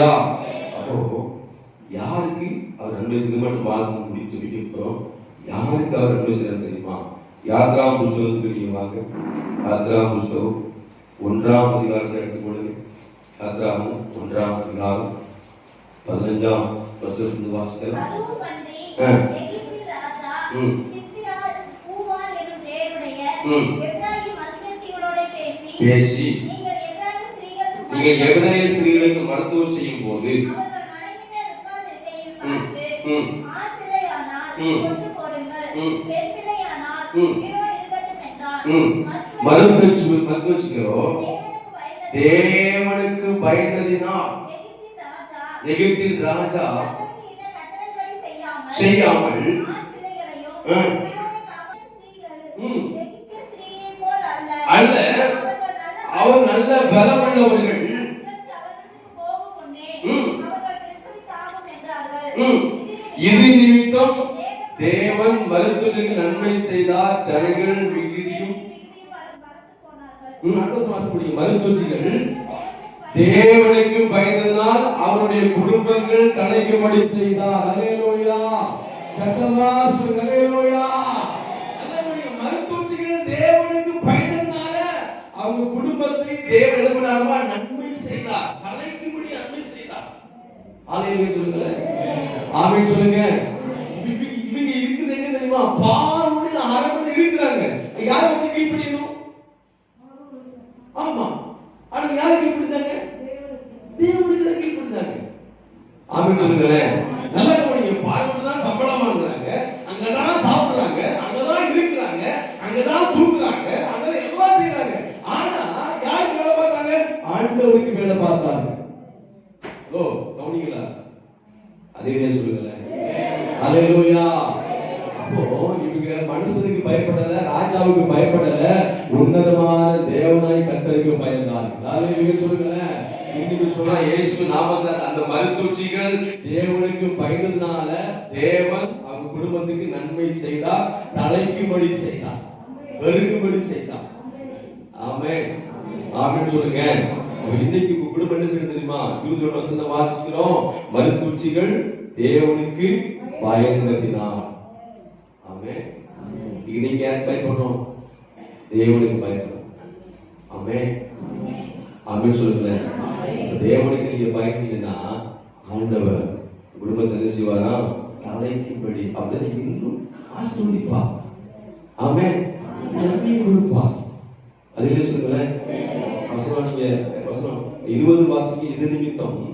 அப்போ யாருக்கு அவர் நன்மை இது மட்டும் வாசனம் முடிச்சு முடிக்கிறோம் யாருக்கு அவர் செய்யறது தெரியுமா? யாத்ரா புஸ்தகத்துக்கு நீங்க வாங்க? யாத்ரா புஸ்தகம் ஒன்றாம் அதிகாரத்தை எடுத்துக்கொள்ளுங்க யாத்ராவும் ஒன்றாம் அதிகாரம் பதினஞ்சாம் வசனத்து வாசிக்கலாம். பேசி, பேசி நீங்கள் எப்பிராயீம் ஸ்திரீகளுக்கு நீங்க எவனைய ஸ்திரீகளுக்கு மருத்துவம் செய்யும் போது தேவனுக்கு பயந்ததினால் எகிப்தின் ராஜா செய்யாமல் அல்ல. அவர் நல்ல பலமுள்ளவர்கள். இது நிமித்தம் தேவன் தேவன் மருத்துவருக்கு நன்மை செய்தார் ஜனங்கள் மிகுதியும். மருத்துவர்கள் தேவனுக்கு பயந்ததால் அவருடைய குடும்பங்கள் தலைக்கும்படி செய்தார். அலேலோயா சட்டமா சொல்லுங்க. அலேலோயா அல்லேலூயா. தேவனுக்கு பயந்ததால அவங்க குடும்பத்தை தேவன் நன்மை செய்தார் தலைக்கும்படி நன்மை செய்தார் ஆலயம் சொல்லுங்களேன் ஆமே சொல்லுங்க. இவங்க இவங்க இருக்குது எங்க தெரியுமா? பாருடைய அரண்மனை இருக்கிறாங்க யாரை வந்து கீழ்ப்படியணும் ஆமா. ஆனா யாரை கீழ்ப்படிந்தாங்க தேவனுக்கு தான் கீழ்ப்படிந்தாங்க ஆமே சொல்லுங்களேன் நல்லா கவனிங்க. பார்வன் தான் சம்பளம் வாங்குறாங்க அங்கதான் சாப்பிடுறாங்க. அங்கதான் இருக்கிறாங்க. அங்கதான் தூங்குறாங்க. அங்கதான் எல்லாம் செய்யறாங்க ஆனா யாருக்கு வேலை பார்த்தாங்க? ஆண்டவருக்கு வேலை பார்த்தாங்க. ஓ கவனிங்களா அதே சொல்லுங்களேன் அலையலூயா அப்போ இவங்க மனுஷனுக்கு பயப்படல ராஜாவுக்கு பயப்படல உன்னதமான தேவனாய் கத்தருக்கு பயந்தார்கள் அலையலூயா சொல்லுங்களேன் இன்னைக்கு சொன்னா இயேசு நாமத்துல அந்த மருத்துவச்சிகள் தேவனுக்கு பயந்ததுனால தேவன் அவங்க குடும்பத்துக்கு நன்மை செய்தார் தலைக்கும்படி செய்தார் பெருக்கும்படி செய்தார் ஆமென் அப்படின்னு சொல்லுங்க இன்னைக்கு உங்க குடும்பம் என்ன செய்யுது தெரியுமா? இருபத்தி வருஷம் வாசிக்கிறோம். மருத்துவச்சிகள் தேவனுக்கு பயந்ததினால். ஆமே இன்னைக்கு யார் பயப்படணும்? தேவனுக்கு பயப்படும் ஆமே ஆமென் சொல்லுங்களேன். தேவனுக்கு நீங்க பயந்தீங்கன்னா ஆண்டவர் குடும்பத்தை என்ன செய்வாரா? தலைக்கும்படி அப்படின்னு இன்னும் ஆசீர்வதிப்பா ஆமே நன்மை கொடுப்பா அதுல சொல்லுங்களேன். அவசரம் நீங்க இருபது வாசிக்கு இது நிமித்தம்?